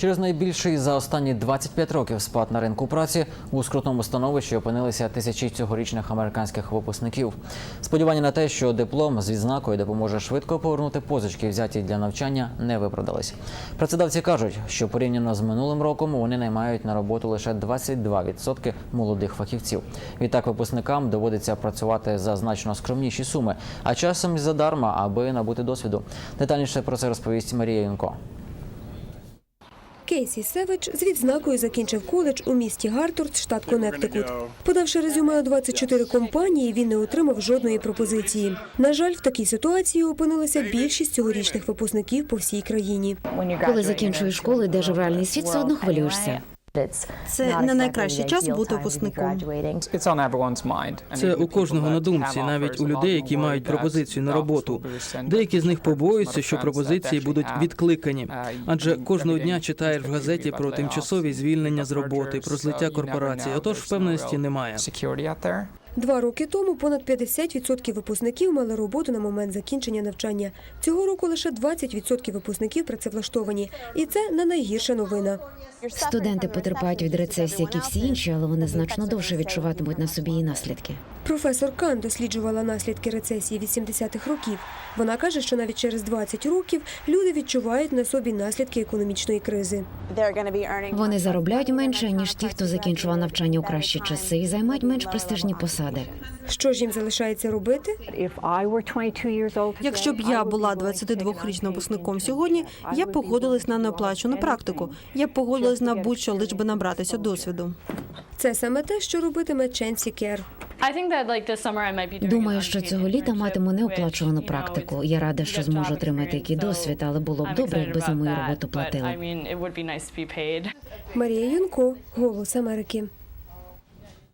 Через найбільший за останні 25 років спад на ринку праці у скрутному становищі опинилися тисячі цьогорічних американських випускників. Сподівання на те, що диплом з відзнакою допоможе швидко повернути позички, взяті для навчання, не виправдались. Працедавці кажуть, що порівняно з минулим роком вони наймають на роботу лише 22% молодих фахівців. Відтак випускникам доводиться працювати за значно скромніші суми, а часом задарма, аби набути досвіду. Детальніше про це розповість Марія Юнко. Кейсі Севич з відзнакою закінчив коледж у місті Гартурд, штат Коннектикут. Подавши резюме у 24 компанії, він не отримав жодної пропозиції. На жаль, в такій ситуації опинилася більшість цьогорічних випускників по всій країні. Коли закінчуєш школу, йдеш в реальний світ, все одно хвилюєшся. Це не найкращий час бути випускником. Це у кожного на думці, навіть у людей, які мають пропозицію на роботу. Деякі з них побоюються, що пропозиції будуть відкликані. Адже кожного дня читаєш в газеті про тимчасові звільнення з роботи, про злиття корпорації. Отож, впевненості немає. Два роки тому понад 50% випускників мали роботу на момент закінчення навчання. Цього року лише 20% випускників працевлаштовані, і це не найгірша новина. Студенти потерпають від рецесії, як і всі інші, але вони значно довше відчуватимуть на собі її наслідки. Професор Кан досліджувала наслідки рецесії 80-х років. Вона каже, що навіть через 20 років люди відчувають на собі наслідки економічної кризи. Вони заробляють менше ніж ті, хто закінчував навчання у кращі часи і займають менш престижні посади. Що ж їм залишається робити? Якщо б я була 22-річним випускником сьогодні, я б погодилась на неоплачену практику. Я б погодилась на будь-що, лиш би набратися досвіду. Це саме те, що робитиме Ченсі Кер. Думаю, що цього літа матиму неоплачувану практику. Я рада, що зможу отримати який досвід, але було б добре, якби за мою роботу платили. Марія Юнко, Голос Америки.